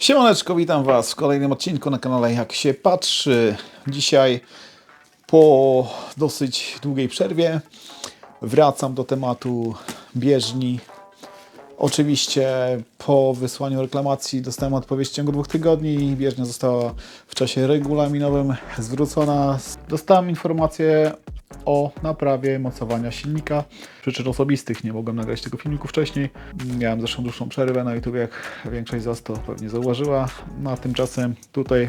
Siemaneczko, witam Was w kolejnym odcinku na kanale Jak się patrzy. Dzisiaj po dosyć długiej przerwie wracam do tematu bieżni. Oczywiście po wysłaniu reklamacji dostałem odpowiedź w ciągu dwóch tygodni. Bieżnia została w czasie regulaminowym zwrócona. Dostałem informację o naprawie mocowania silnika. Przyczyn osobistych nie mogłem nagrać tego filmiku wcześniej. Miałem zresztą dłuższą przerwę na YouTube, jak większość z Was to pewnie zauważyła. No a tymczasem tutaj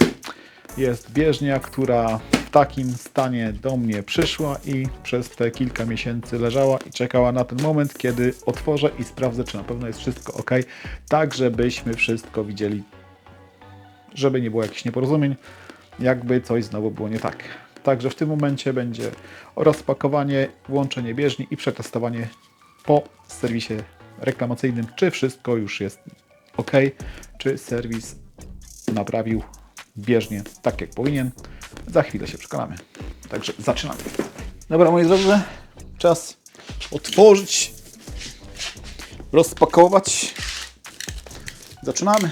jest bieżnia, która takim stanie do mnie przyszła i przez te kilka miesięcy leżała i czekała na ten moment, kiedy otworzę i sprawdzę, czy na pewno jest wszystko ok, tak żebyśmy wszystko widzieli, żeby nie było jakichś nieporozumień, jakby coś znowu było nie tak. Także w tym momencie będzie rozpakowanie, włączenie bieżni i przetestowanie po serwisie reklamacyjnym, czy wszystko już jest ok, czy serwis naprawił bieżnie tak jak powinien. Za chwilę się przekonamy. Także zaczynamy. Dobra, moi drodzy, czas otworzyć, rozpakować. Zaczynamy.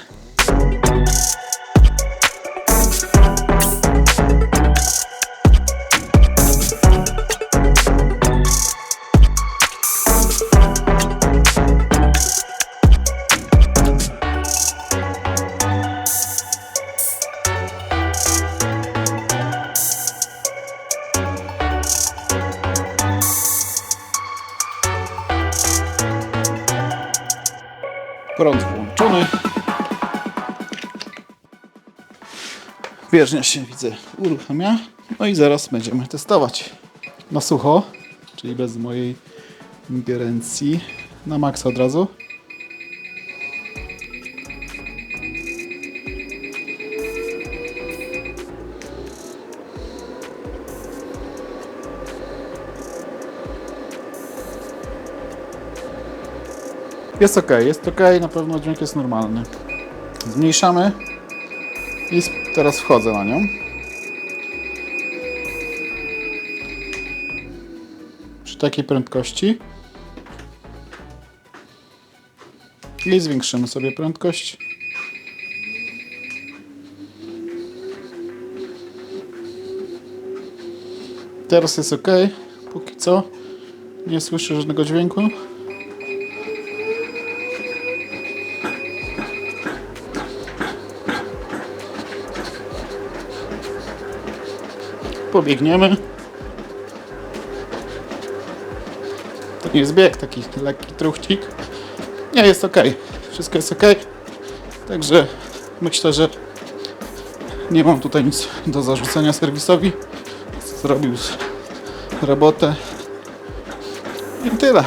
Prąd włączony. Bieżnia się widzę uruchamia. No i zaraz będziemy testować. Na sucho, czyli bez mojej ingerencji. Na maksa od razu. Jest ok, jest ok, na pewno dźwięk jest normalny. Zmniejszamy i teraz wchodzę na nią. Przy takiej prędkości. I zwiększymy sobie prędkość. Teraz jest ok, póki co. Nie słyszę żadnego dźwięku. Pobiegniemy. To nie jest bieg, taki lekki truchcik. Nie, jest ok. Wszystko jest ok. Także myślę, że nie mam tutaj nic do zarzucenia serwisowi. Zrobił robotę. I tyle.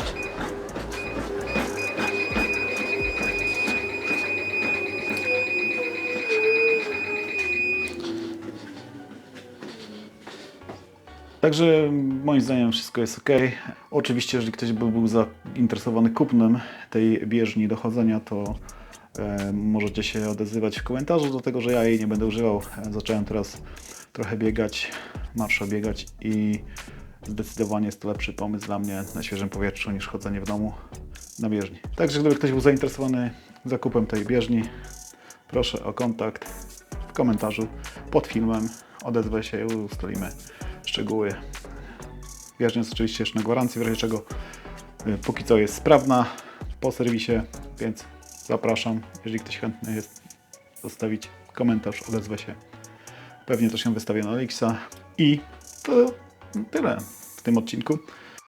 Także moim zdaniem wszystko jest ok. Oczywiście, jeżeli ktoś by był zainteresowany kupnem tej bieżni dochodzenia, to e, możecie się odezwać w komentarzu do tego, że ja jej nie będę używał. Zacząłem teraz trochę biegać, marsza biegać i zdecydowanie jest to lepszy pomysł dla mnie na świeżym powietrzu niż chodzenie w domu na bieżni. Także gdyby ktoś był zainteresowany zakupem tej bieżni, proszę o kontakt w komentarzu pod filmem. Odezwę się i ustalimy szczegóły. Jest oczywiście jeszcze na gwarancji, w razie czego y, póki co jest sprawna po serwisie, więc zapraszam, jeżeli ktoś chętny jest zostawić komentarz, odezwę się. Pewnie też ją wystawię na Alexa i to tyle w tym odcinku.